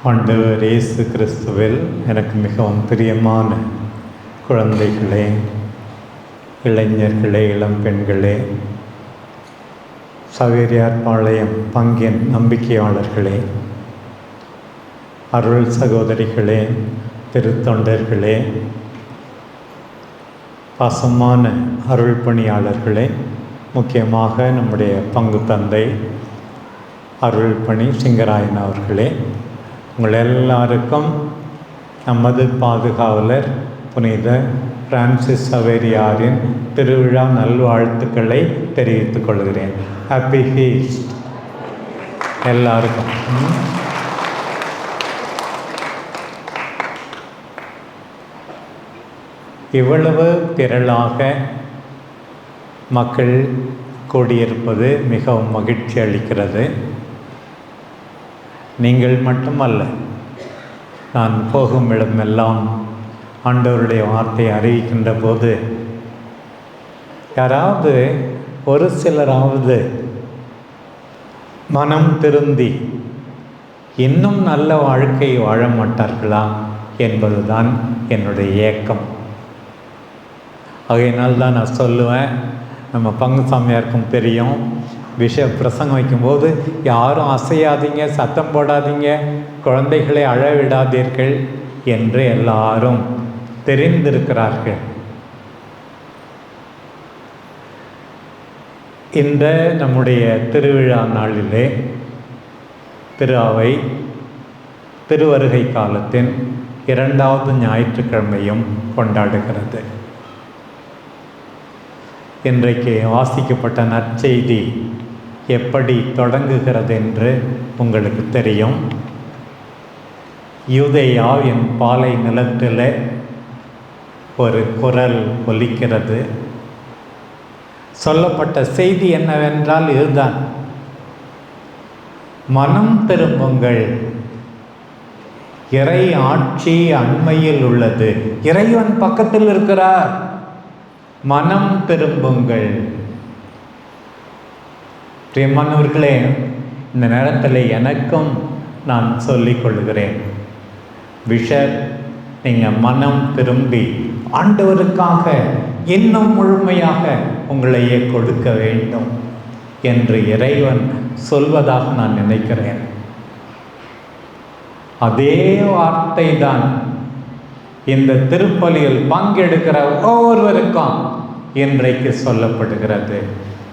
ஆண்டவர் இயேசு கிறிஸ்துவில் எனக்கு மிகவும் பிரியமான குழந்தைகளே இளைஞர்களே இளம் பெண்களே சவேரியார் பாளையம் பங்கின் நம்பிக்கையாளர்களே அருள் சகோதரிகளே திருத்தொண்டர்களே பாசமான அருள் பணியாளர்களே முக்கியமாக நம்முடைய பங்கு தந்தை அருள் பணி சிங்கராயன் அவர்களே உங்கள் எல்லாருக்கும் நமது பாதுகாவலர் புனித பிரான்சிஸ் சவேரியாரின் திருவிழா நல்வாழ்த்துக்களை தெரிவித்துக் கொள்கிறேன். ஹாப்பி ஃபீஸ்ட் எல்லாருக்கும். இவ்வளவு திரளாக மக்கள் கூடியிருப்பது மிகவும் மகிழ்ச்சி அளிக்கிறது. நீங்கள் மட்டுமல்ல நான் போகும் இடமெல்லாம் ஆண்டவருடைய வார்த்தையை அறிவிக்கின்ற போது யாராவது ஒரு சிலராவது மனம் திருந்தி இன்னும் நல்ல வாழ்க்கை வாழ மாட்டார்களா என்பதுதான் என்னுடைய ஏக்கம். ஆகையினால் தான் நான் சொல்லுவேன் நம்ம பங்கு சாமியாருக்கும் தெரியும் விஷ பிரசங்கம் வைக்கும்போது யாரும் அசையாதீங்க சத்தம் போடாதீங்க குழந்தைகளை அழவிடாதீர்கள் என்று எல்லாரும் தெரிந்திருக்கிறார்கள். இந்த நம்முடைய திருவிழா நாளிலே திருவை திருவருகை காலத்தின் இரண்டாவது ஞாயிற்றுக்கிழமையும் கொண்டாடுகிறது. இன்றைக்கு வாசிக்கப்பட்ட நற்செய்தி எப்படி தொடங்குகிறது என்று உங்களுக்கு தெரியும். யூதேயாவின் பாலை நிலத்தில் ஒரு குரல் ஒலிக்கிறது. சொல்லப்பட்ட செய்தி என்னவென்றால் இதுதான். மனம் திரும்புங்கள். இறை ஆட்சி அண்மையில் உள்ளது. இறைவன் பக்கத்தில் இருக்கிறார். மனம் திரும்புங்கள். பிரியமானவர்களே இந்த நேரத்தில் எனக்கும் நான் சொல்லிக் கொள்கிறேன் விஷர் நீங்கள் மனம் திரும்பி ஆண்டவருக்காக இன்னும் முழுமையாக உங்களையே கொடுக்க வேண்டும் என்று இறைவன் சொல்வதாக நான் நினைக்கிறேன். அதே வார்த்தை தான் இந்த திருப்பலியில் பங்கெடுக்கிற ஒவ்வொருவருக்கும் இன்றைக்கு சொல்லப்படுகிறது.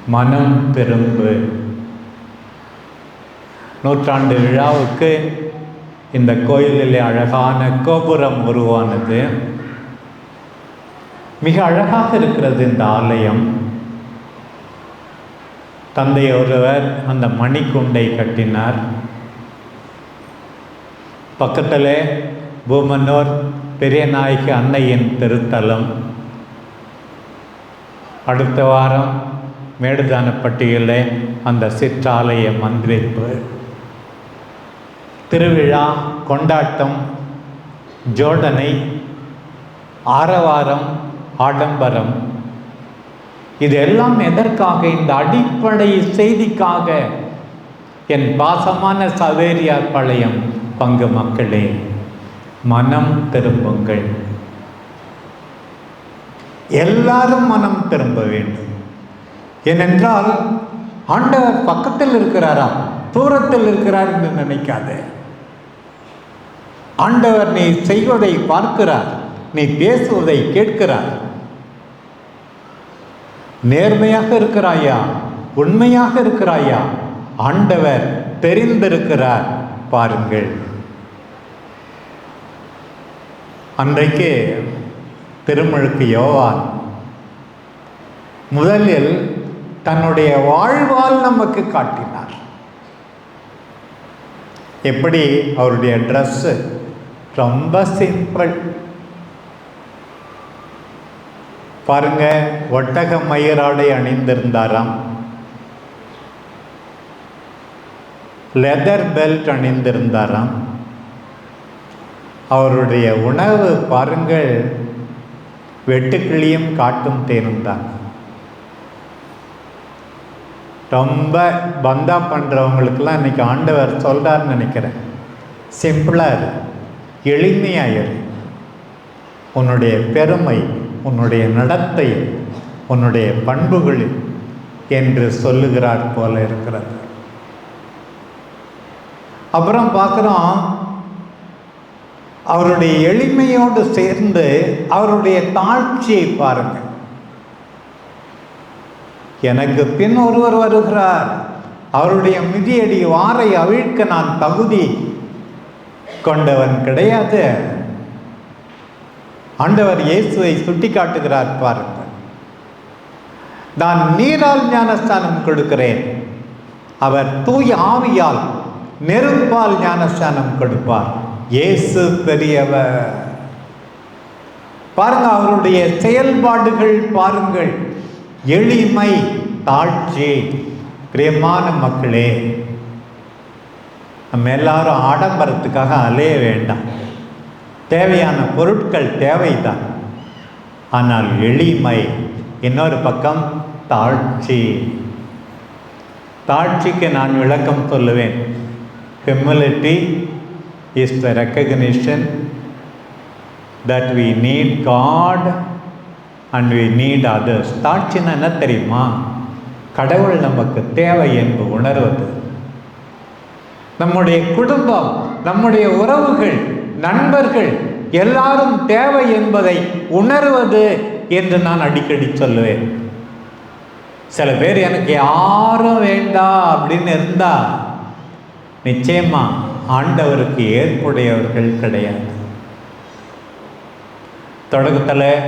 மனம் திரும்பு நூற்றாண்டு விழாவுக்கு இந்த கோயிலிலே அழகான கோபுரம் உருவானது. மிக அழகாக இருக்கிறது இந்த ஆலயம். தந்தை ஒருவர் அந்த மணிக்குண்டை கட்டினார். பக்கத்தில் பூமனூர் பெரிய நாயகி அன்னையின் திருத்தலம். அடுத்த வாரம் மேடுதானப்பட்டியில் அந்த சிற்றாலய மந்திரிப்பு. திருவிழா கொண்டாட்டம் ஜோடனை ஆரவாரம் ஆடம்பரம். இது எல்லாம் எதற்காக? இந்த அடிப்படை செய்திக்காக. என் பாசமான சவேரியார் பாளையம் பங்கு மக்களே மனம் திரும்புங்கள். எல்லாரும் மனம் திரும்ப வேண்டும். ஏனென்றால் ஆண்டவர் பக்கத்தில் இருக்கிறாரா? தூரத்தில் இருக்கிறார் என்று நினைக்காதே. ஆண்டவர் நீ செய்வதை பார்க்கிறார் நீ பேசுவதை கேட்கிறார். நேர்மையாக இருக்கிறாயா? உண்மையாக இருக்கிறாயா? ஆண்டவர் தெரிந்திருக்கிறார் பாருங்கள். அன்றைக்கு திருமுழுக்கு யோவான் முதலில் தன்னுடைய வாழ்வால் நமக்கு காட்டினார். எப்படி? அவருடைய ட்ரெஸ்ஸு ரொம்ப சிம்பிள் பாருங்க ஒட்டக மயிராடை அணிந்திருந்தாராம். Leather belt அணிந்திருந்தாராம். அவருடைய உணவு பாருங்கள் வெட்டுக்கிளியும் காட்டும் தேனும் தான். ரொம்ப பந்தா பண்ணுறவங்களுக்கெல்லாம் இன்றைக்கி ஆண்டவர் சொல்கிறார்னு நினைக்கிறேன். சிம்பிளாக இரு. எளிமையாக இரு. உன்னுடைய பெருமை உன்னுடைய நடத்தை உன்னுடைய பண்புகள் என்று சொல்லுகிறார் போல இருக்கிறது. அப்புறம் பார்க்குறோம் அவருடைய எளிமையோடு சேர்ந்து அவருடைய தாழ்ச்சியை பாருங்கள் எனக்கு பின் ஒருவர் வருகிறார். அவருடைய மிதியடி வாரை அவிழ்க்க நான் தகுதி கொண்டவன் கிடையாது. ஆண்டவர் இயேசுவை சுட்டி காட்டுகிறார் பாருங்கள். நான் நீரால் ஞானஸ்தானம் கொடுக்கிறேன். அவர் தூய் ஆவியால் நெருப்பால் ஞானஸ்தானம் கொடுப்பார். இயேசு பெரியவர். பாருங்க அவருடைய செயல்பாடுகள் பாருங்கள். எளிமை தாழ்ச்சி. பிரியமான மக்களே நம்ம எல்லாரும் ஆடம்பரத்துக்காக அலைய வேண்டாம். தேவையான பொருட்கள் தேவைதான். ஆனால் எளிமை இன்னொரு பக்கம் தாழ்ச்சி. தாழ்ச்சிக்கு நான் விளக்கம் சொல்லுவேன். Humility is the recognition that we need God and we need others தாட்சின்னா என்ன தெரியுமா? கடவுள் நமக்கு தேவை என்று உணர்வது. நம்முடைய குடும்பம் நம்முடைய உறவுகள் நண்பர்கள் எல்லாரும் தேவை என்பதை உணர்வது என்று நான் அடிக்கடி சொல்லுவேன். சில பேர் எனக்கு யாரும் வேண்டாம் அப்படின்னு இருந்தா நிச்சயமா ஆண்டவருக்கு ஏற்புடையவர்கள் கிடையாது. தொடக்கத்தில்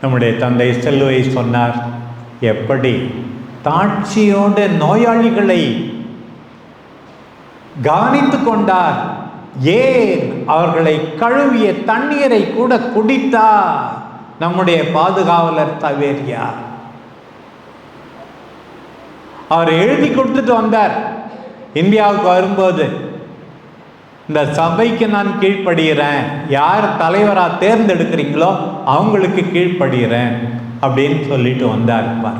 நம்முடைய தந்தை செல்லுவை சொன்னார் எப்படி தாட்சியோடு நோயாளிகளை கவனித்து கொண்டார்? ஏன் அவர்களை கழுவிய தண்ணீரை கூட குடித்தார்? நம்முடைய பாதுகாவலர் தவேரியார் அவர் எழுதி கொடுத்துட்டு வந்தார். இந்தியாவுக்கு வரும்போது இந்த சபைக்கு நான் கீழ்ப்படுகிறேன். யார் தலைவராக தேர்ந்தெடுக்கிறீங்களோ அவங்களுக்கு கீழ்ப்படுகிறேன் அப்படின்னு சொல்லிட்டு வந்தார் பார்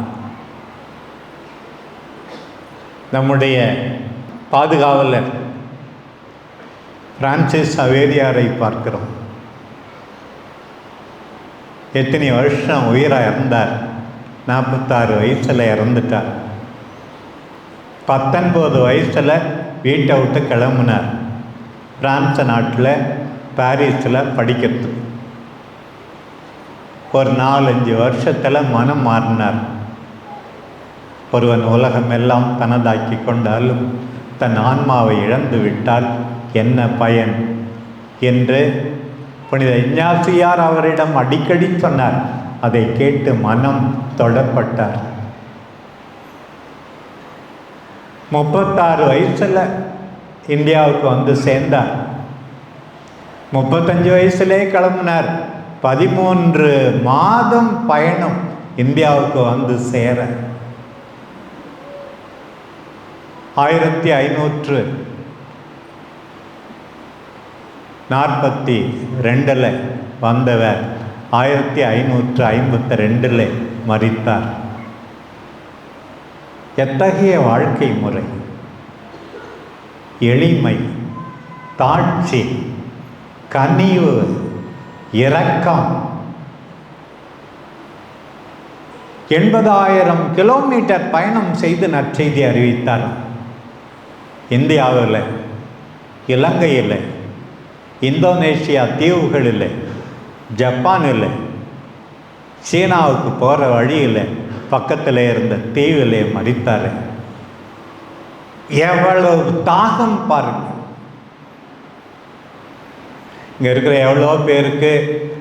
நம்முடைய பாதுகாவலர் பிரான்சிஸ் அவேரியாரை பார்க்கிறோம். எத்தனை வருஷம் உயிராக இறந்தார்? நாற்பத்தாறு வயசில் இறந்துட்டார். பத்தொன்பது வயசில் வீட்டை விட்டு கிளம்புனார். பிரான்ஸ் நாட்டில் பாரிஸில் படிக்கிறது. ஒரு நாலஞ்சு வருஷத்தில் மனம் மாறினார். ஒருவன் உலகம் எல்லாம் தனதாக்கி கொண்டாலும் தன் ஆன்மாவை இழந்து விட்டால் என்ன பயன்? என்று புனித இஞ்ஞாசியார் அவரிடம் அடிக்கடி சொன்னார். அதை கேட்டு மனம் தொடப்பட்டார். முப்பத்தாறு வயசில் இந்தியாவுக்கு வந்து சேர்ந்தார் முப்பத்தஞ்சு வயசுலே கிளம்புனார் பதிமூன்று மாதம் பயணம் இந்தியாவுக்கு வந்து சேர ஆயிரத்தி ஐநூற்று நாற்பத்தி ரெண்டில் வந்தவர் ஆயிரத்தி ஐநூற்று ஐம்பத்தி ரெண்டில் மறித்தார் எத்தகைய வாழ்க்கை முறை எளிமை தாட்சி கனிவு இரக்கம். எண்பதாயிரம் கிலோமீட்டர் பயணம் செய்து நற்செய்தி அறிவித்தார். இந்தியாவில் இலங்கையில் இந்தோனேஷியா தீவுகளில் ஜப்பானில் சீனாவுக்கு போகிற வழியில் பக்கத்தில் இருந்த தீவிலே மறித்தார் எவ்வளவு தாகம் பாருங்க. இங்கே இருக்கிற எவ்வளோ பேருக்கு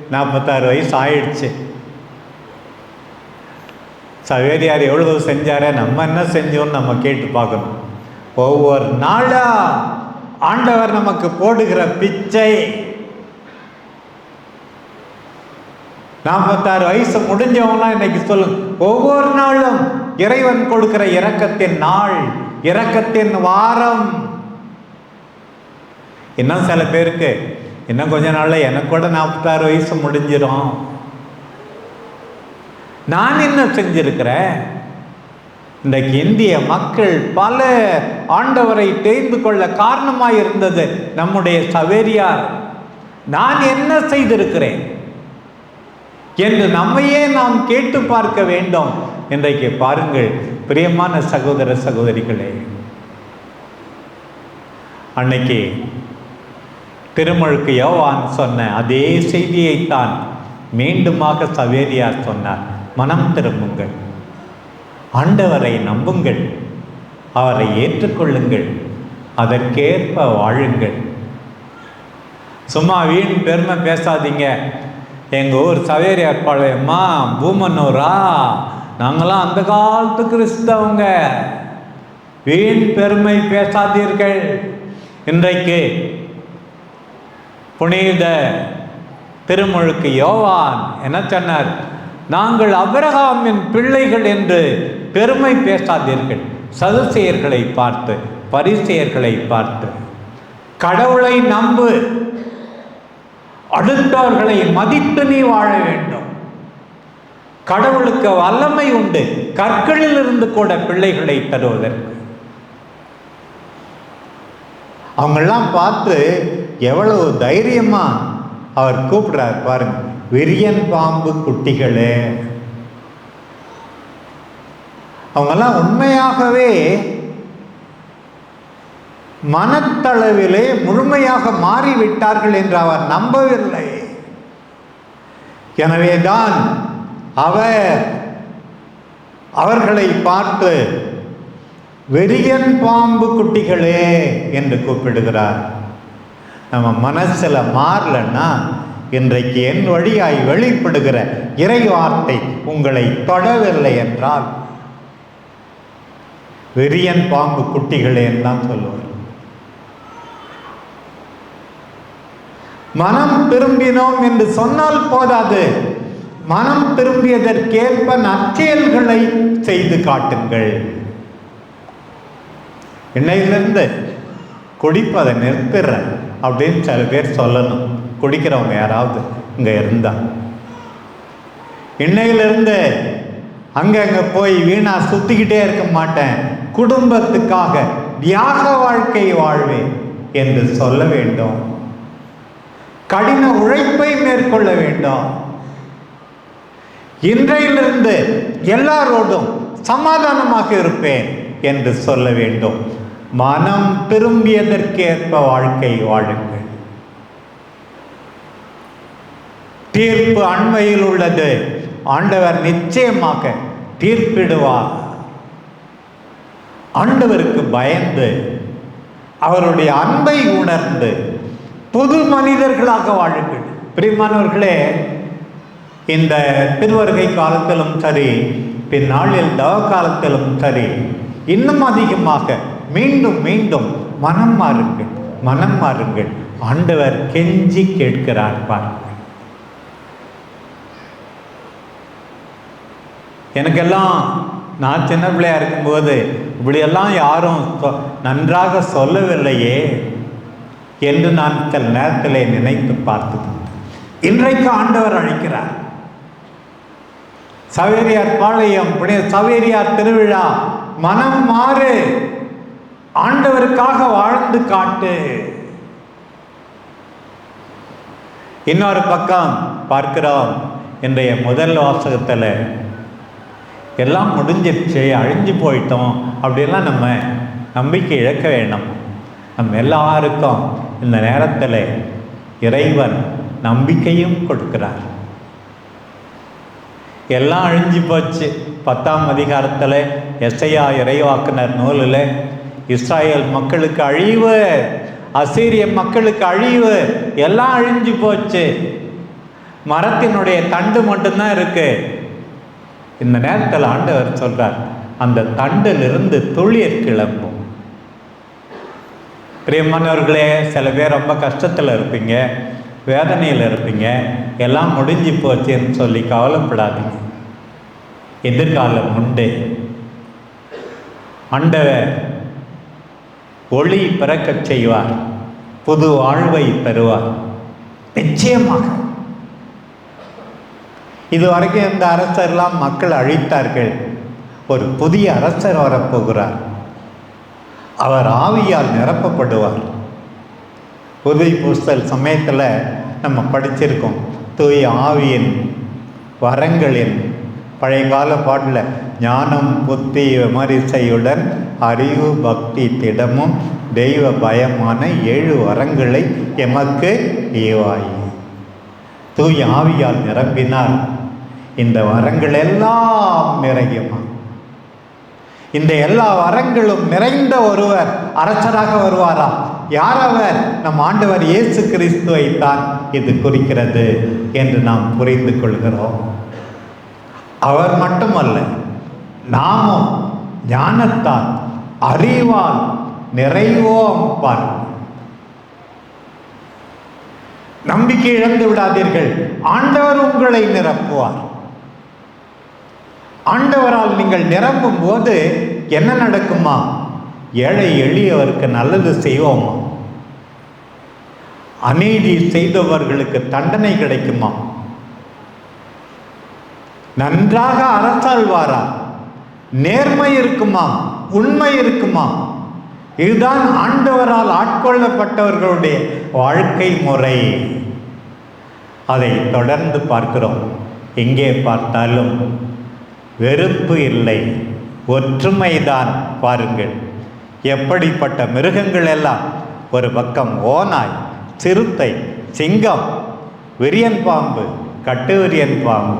நாற்பத்தாறு வயசு ஆயிடுச்சு. சவேரியார் எவ்வளவு செஞ்சாரே? நம்ம என்ன செஞ்சோம்னு நம்ம கேட்டு பார்க்கணும். ஒவ்வொரு நாளா ஆண்டவர் நமக்கு போடுகிற பிச்சை. நாற்பத்தாறு வயசு முடிஞ்சவங்களாம் இன்னைக்கு சொல்லுங்க. ஒவ்வொரு நாளும் இறைவன் கொடுக்கிற இறக்கத்தின் நாள். இரக்கத்தின் வாரம். இன்னும் சில பேருக்கு இன்னும் கொஞ்ச நாள்ல எனக்கு கூட நாற்பத்தாறு வயசு முடிஞ்சிடும். நான் என்ன செஞ்சிருக்கிறேன்? இன்றைக்கு இந்திய மக்கள் பல ஆண்டவரை தெரிந்து கொள்ள காரணமாய் இருந்தது நம்முடைய சவேரியார். நான் என்ன செய்திருக்கிறேன்? என்று நம்மையே நாம் கேட்டு பார்க்க வேண்டும். இன்றைக்கு பாருங்கள் பிரியமான சகோதர சகோதரிகளே. அன்னைக்கு திருமழுக்கு யோவான் சொன்ன அதே செய்தியைத்தான் மீண்டுமாக சவேரியார் சொன்னார். மனம் திரும்புங்கள். ஆண்டவரை நம்புங்கள். அவரை ஏற்றுக்கொள்ளுங்கள். அதற்கேற்ப வாழுங்கள். சும்மா வீண் பெருமை பேசாதீங்க. எங்கள் ஊர் சவேரியார் பாளையம்மா பூமனூரா நாங்களாம் அந்த காலத்து கிறிஸ்தவங்க. வீண் பெருமை பேசாதீர்கள். இன்றைக்கு புனித திருமுழுக்கு யோவான் என்ன சொன்னார்? நாங்கள் அபிரகாமின் பிள்ளைகள் என்று பெருமை பேசாதீர்கள். சதுசெயர்களை பார்த்து பரிசெயர்களை பார்த்து. கடவுளை நம்பு. அடுத்தவர்களை மதித்து நீ வாழ வேண்டும். கடவுளுக்கு வல்லமை உண்டு. கற்களில் இருந்து கூட பிள்ளைகளை தருவதற்கு அவங்கெல்லாம் பார்த்து எவ்வளவு தைரியமா அவர் கூப்பிடுறார் பாருங்க. விரியன் பாம்பு குட்டிகளே. அவங்கெல்லாம் உண்மையாகவே மனத்தளவிலே முழுமையாக மாறிவிட்டார்கள் என்று அவர் நம்பவில்லை. எனவேதான் அவர் அவர்களை பார்த்து வெறியன் பாம்பு குட்டிகளே என்று கூப்பிடுகிறார். நம்ம மனசில் மாறலன்னா இன்றைக்கு என் வழியாய் வெளிப்படுகிற இறை வார்த்தை உங்களை தொடவில்லை என்றால் வெறியன் பாம்பு குட்டிகளே தான் சொல்லுவார். மனம் திரும்பினோம் என்று சொன்னால் போதாது. மனம் திரும்பியதற்கேற்ப நற்செயல்களை செய்து காட்டுங்கள். இன்னையிலிருந்து குடிப்பதை நிறுத்துறேன் அப்படின்னு சில பேர் சொல்லணும். குடிக்கிறவங்க யாராவது இங்கே இருந்தா. இன்னையிலிருந்து அங்கங்க போய் வீணா சுத்திக்கிட்டே இருக்க மாட்டேன். குடும்பத்துக்காக தியாக வாழ்க்கை வாழ்வேன் என்று சொல்ல வேண்டும். கடின உழைப்பை மேற்கொள்ள வேண்டும். இன்றையிலிருந்து எல்லாரோடும் சமாதானமாக இருப்பேன் என்று சொல்ல வேண்டும். மனம் திரும்பியதற்கேற்ப வாழ்க்கை வாழுங்கள். தீர்ப்பு அண்மையில் உள்ளது. ஆண்டவர் நிச்சயமாக தீர்ப்பிடுவார். ஆண்டவருக்கு பயந்து அவருடைய அன்பை உணர்ந்து புது மனிதர்களாக வாழுங்கள் பிரிமானவர்களே இந்த திருவருகை காலத்திலும் சரி பின்னாளில் தவ காலத்திலும் சரி இன்னும் அதிகமாக மீண்டும் மீண்டும் மனம் மாறுங்கள் மனம் மாறுங்கள். ஆண்டவர் கெஞ்சி கேட்கிறார் பாருங்கள். எனக்கெல்லாம் நான் சின்ன பிள்ளையா இருக்கும்போது இப்படியெல்லாம் யாரும் நன்றாக சொல்லவில்லையே. என்று நான் சில நேரத்திலே நினைத்து பார்த்தது இன்றைக்கு ஆண்டவர் அழைக்கிறார். சவேரியார் பாளையம் புனித சவேரியார் திருவிழா மனம் மாறு. ஆண்டவருக்காக வாழ்ந்து காட்டு. இன்னொரு பக்கம் பார்க்கிறோம் இன்றைய முதல் வாசகத்தில் எல்லாம் முடிஞ்சிருச்சு அழிஞ்சு போயிட்டோம் அப்படிலாம் நம்ம நம்பிக்கை இழக்க வேண்டாம். நம்ம எல்லாருக்கும் இந்த நேரத்தில் இறைவன் நம்பிக்கையும் கொடுக்கிறார். எல்லாம் அழிஞ்சு போச்சு. பத்தாம் அதிகாரத்தில் எஸ்ஐயா இறைவாக்குனர் நூலில் இஸ்ராயேல் மக்களுக்கு அழிவு அசீரிய மக்களுக்கு அழிவு எல்லாம் அழிஞ்சு போச்சு. மரத்தினுடைய தண்டு மட்டும்தான் இருக்கு. இந்த நேரத்தில் ஆண்டவர் சொல்றார் அந்த தண்டிலிருந்து துளிர் கிளம்பும். பிரியமானவர்களே சில பேர் ரொம்ப கஷ்டத்தில் இருப்பீங்க வேதனையில் இருப்பீங்க எல்லாம் முடிஞ்சு போச்சுன்னு சொல்லி கவலைப்படாதீங்க. எதிர்காலம் உண்டு. ஆண்டவர் ஒளி பிறக்கச் செய்வார் புது வாழ்வை தருவார். நிச்சயமாக. இதுவரைக்கும் இந்த அரசர்லாம் மக்கள் அழித்தார்கள். ஒரு புதிய அரசர் வரப்போகிறார். அவர் ஆவியால் நிரப்பப்படுவார். உதவி பூசல் சமயத்தில் நம்ம படிச்சிருக்கோம். தூய ஆவியின் வரங்களின் பழைய கால பாட்டில் ஞானம் புத்தி விமரிசையுடன் அறிவு பக்தி திடமும் தெய்வ பயமான ஏழு வரங்களை எமக்கு ஏவாயி தூய ஆவியால் நிரம்பினால் இந்த வரங்கள் எல்லாம் நிறையுமா? இந்த எல்லா வரங்களும் நிறைந்த ஒருவர் அரசராக வருவாரா? யார் அவர் நம் ஆண்டவர் இயேசு கிறிஸ்துவை தான் இது குறிக்கிறது என்று நாம் புரிந்து கொள்கிறோம். அவர் மட்டுமல்ல நாமும் ஞானத்தால் அறிவால் நிறைவோம் பார் நம்பிக்கை இழந்து விடாதீர்கள். ஆண்டவர் உங்களை நிரப்புவார். ஆண்டவரால் நீங்கள் நிரம்பும் போது என்ன நடக்குமா? ஏழை எளியவருக்கு நல்லது செய்வோமா? அநீதி செய்தவர்களுக்கு தண்டனை கிடைக்குமா? நன்றாக அரசாழ்வாரா நேர்மை இருக்குமா? உண்மை இருக்குமா? இதுதான் ஆண்டவரால் ஆட்கொள்ளப்பட்டவர்களுடைய வாழ்க்கை முறை. அதை தொடர்ந்து பார்க்கிறோம். எங்கே பார்த்தாலும் வெறுப்பு இல்லை. ஒற்றுமைதான் பாருங்கள். எப்படிப்பட்ட மிருகங்கள் எல்லாம் ஒரு பக்கம் ஓநாய் சிறுத்தை சிங்கம் விரியன் பாம்பு கட்டு விரியன் பாம்பு.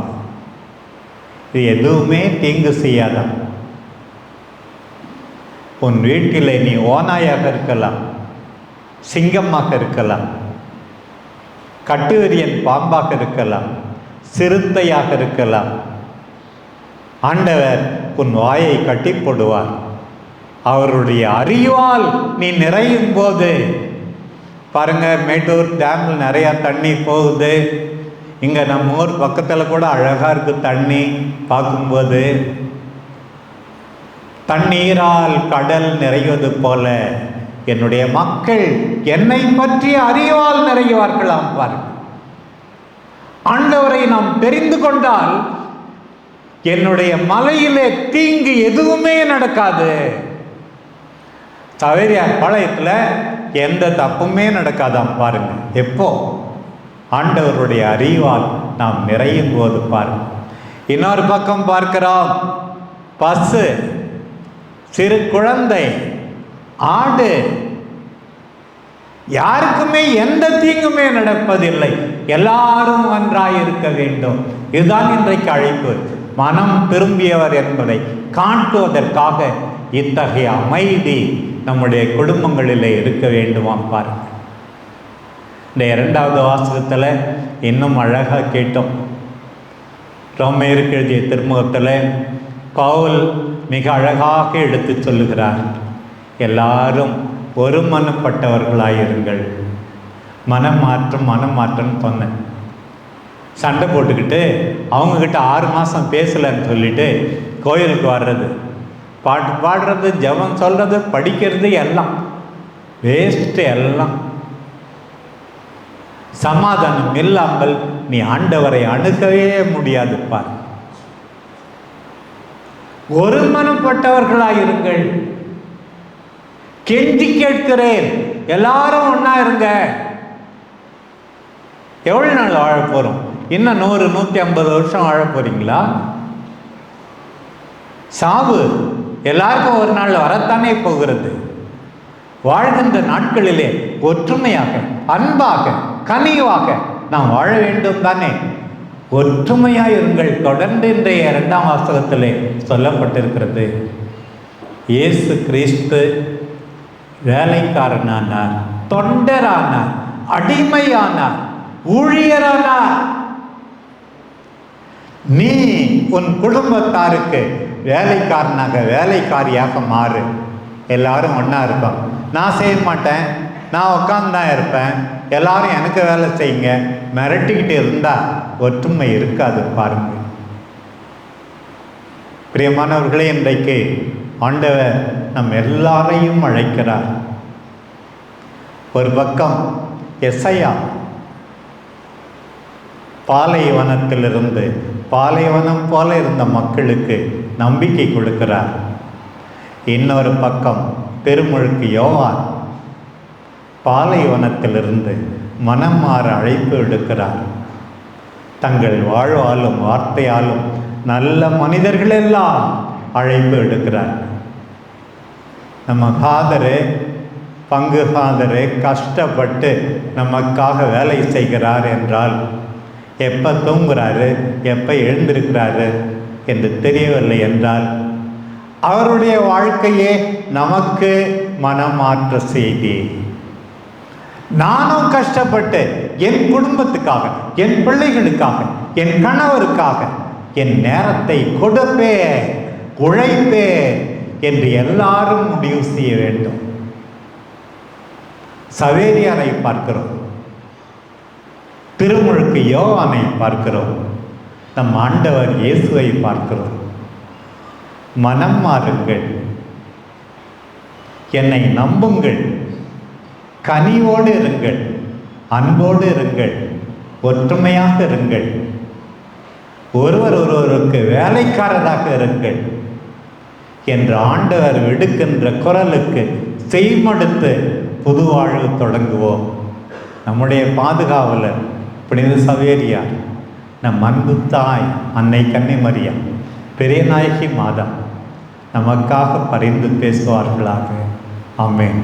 இது எதுவுமே தீங்கு செய்யாதான் உன் வீட்டில் நீ ஓநாயாக இருக்கலாம் சிங்கமாக இருக்கலாம் கட்டுவிரியன் பாம்பாக இருக்கலாம் சிறுத்தையாக இருக்கலாம் ஆண்டவர் உன் வாயை கட்டி போடுவார் அவருடைய அறிவால் நீ நிறையும் போது பாருங்க மேட்டூர் டேமில் நிறையா தண்ணி போகுது. இங்கே நம்ம ஊர் பக்கத்தில் கூட அழகாக இருக்குது தண்ணி பார்க்கும்போது. தண்ணீரால் கடல் நிறைவது போல என்னுடைய மக்கள் என்னை பற்றி அறிவால் நிறைவார்களாம் பாருங்கள் ஆண்டவரை நாம் தெரிந்து கொண்டால் என்னுடைய மலையிலே தீங்கு எதுவுமே நடக்காது. சவேரியார் பாளையத்தில் எந்த தப்புமே நடக்காதாம் பாருங்க. எப்போ? ஆண்டவருடைய அறிவால் நாம் நிறையும் போது பாருங்க. இன்னொரு பக்கம் பார்க்கிறோம். பசு சிறு குழந்தை ஆடு. யாருக்குமே எந்த தீங்குமே நடப்பதில்லை. எல்லாரும் ஒன்றாய் இருக்க வேண்டும். இதுதான் இன்றைக்கு அழைப்பு. மனம் திரும்பியவர் என்பதை காட்டுவதற்காக இத்தகைய அமைதி நம்முடைய குடும்பங்களிலே இருக்க வேண்டுமாம் பாருங்கள். இந்த இரண்டாவது வாசகத்தில் இன்னும் அழகாக கேட்டோம். ரோமையருக்கு எழுதிய திருமுகத்தில் பவுல் மிக அழகாக எடுத்து சொல்லுகிறார். எல்லாரும் ஒருமனப்பட்டவர்களாயிருங்கள். மனம் மாற்றம் மனம் சொன்னேன். சண்டை போட்டுக்கிட்டு அவங்கக்கிட்ட ஆறு மாதம் பேசலைன்னு சொல்லிட்டு கோயிலுக்கு வர்றது. பாட்டு பாடுறது ஜெபம் சொல்கிறது படிக்கிறது எல்லாம். வேஸ்ட்டு எல்லாம். சமாதானம் இல்லாமல் நீ ஆண்டவரை அணுகவே முடியாது பார். ஒருமனப்பட்டவர்களாயிருங்கள். கெஞ்சி கேட்கிறேன். எல்லாரும் ஒன்றா இருங்க. எவ்வளோ நாள் வாழ போகிறோம் இன்னும் நூறு நூற்றி ஐம்பது வருஷம் வாழ போகிறீங்களா சாவு எல்லாருக்கும் ஒரு நாள் வரத்தானே போகிறது? வாழ்கின்ற நாட்களிலே ஒற்றுமையாக அன்பாக கனிவாக நாம் வாழ வேண்டும் தானே? ஒற்றுமையாக இருங்கள். தொடர்ந்து இன்றைய இரண்டாம் வாசகத்திலே சொல்லப்பட்டிருக்கிறது. இயேசு கிறிஸ்து வேலைக்காரனானார் தொண்டரானார் அடிமையானார் ஊழியரானார். நீ உன் குடும்பத்தாருக்கு வேலைக்காரனாக வேலைக்காரியாக மாறு. எல்லாரும் ஒன்றா இருப்போம் நான் செய்ய மாட்டேன். நான் உட்காந்து தான் இருப்பேன். எல்லாரும் எனக்கு வேலை செய்யுங்க. மிரட்டிக்கிட்டு இருந்தால் ஒற்றுமை இருக்காது பாருங்க. பிரியமானவர்களே இன்றைக்கு ஆண்டவர் நம் எல்லாரையும் அழைக்கிறார். ஒரு பக்கம் எஸ்ஐயா பாலைவனத்திலிருந்து பாலைவனம் போல இருந்த மக்களுக்கு நம்பிக்கை கொடுக்கிறார். இன்னொரு பக்கம் திருமுழுக்கு யோவான் பாலைவனத்திலிருந்து மனம் மாற அழைப்பு எடுக்கிறார். தங்கள் வாழ்வாலும் வார்த்தையாலும் நல்ல மனிதர்களெல்லாம் அழைப்பு எடுக்கிறார். நம்ம ஃபாதரு பங்கு ஃபாதரு கஷ்டப்பட்டு நமக்காக வேலை செய்கிறார் என்றால் எப்போ தூங்குறாரு? எப்போ எழுந்திருக்கிறாரு? என்று தெரியவில்லை என்றால் அவருடைய வாழ்க்கையே நமக்கு மனமாற்ற செய்தி. நானும் கஷ்டப்பட்டு என் குடும்பத்துக்காக என் பிள்ளைகளுக்காக என் கணவருக்காக என் நேரத்தை கொடுப்பே உழைப்பே என்று எல்லாரும் முடிவு செய்ய வேண்டும். சவேரியாரை பார்க்கிறோம். திருமுழுக்கு யோவானை பார்க்கிறோம். நம் ஆண்டவர் இயேசுவை பார்க்கிறோம். மனம் மாறுங்கள். என்னை நம்புங்கள். கனிவோடு இருங்கள். அன்போடு இருங்கள். ஒற்றுமையாக இருங்கள். ஒருவர் ஒருவருக்கு வேலைக்காரராக இருங்கள். என்று ஆண்டவர் விடுக்கின்ற குரலுக்கு செய்மடுத்து புது வாழ்வு தொடங்குவோம். நம்முடைய பாதுகாவலர் புனித சவேரியார் நம் அன்பு தாய் அன்னை கன்னிமரியா பெரிய நாயகி மாதா நமக்காக பரிந்து பேசுவார்களாக. ஆமென்.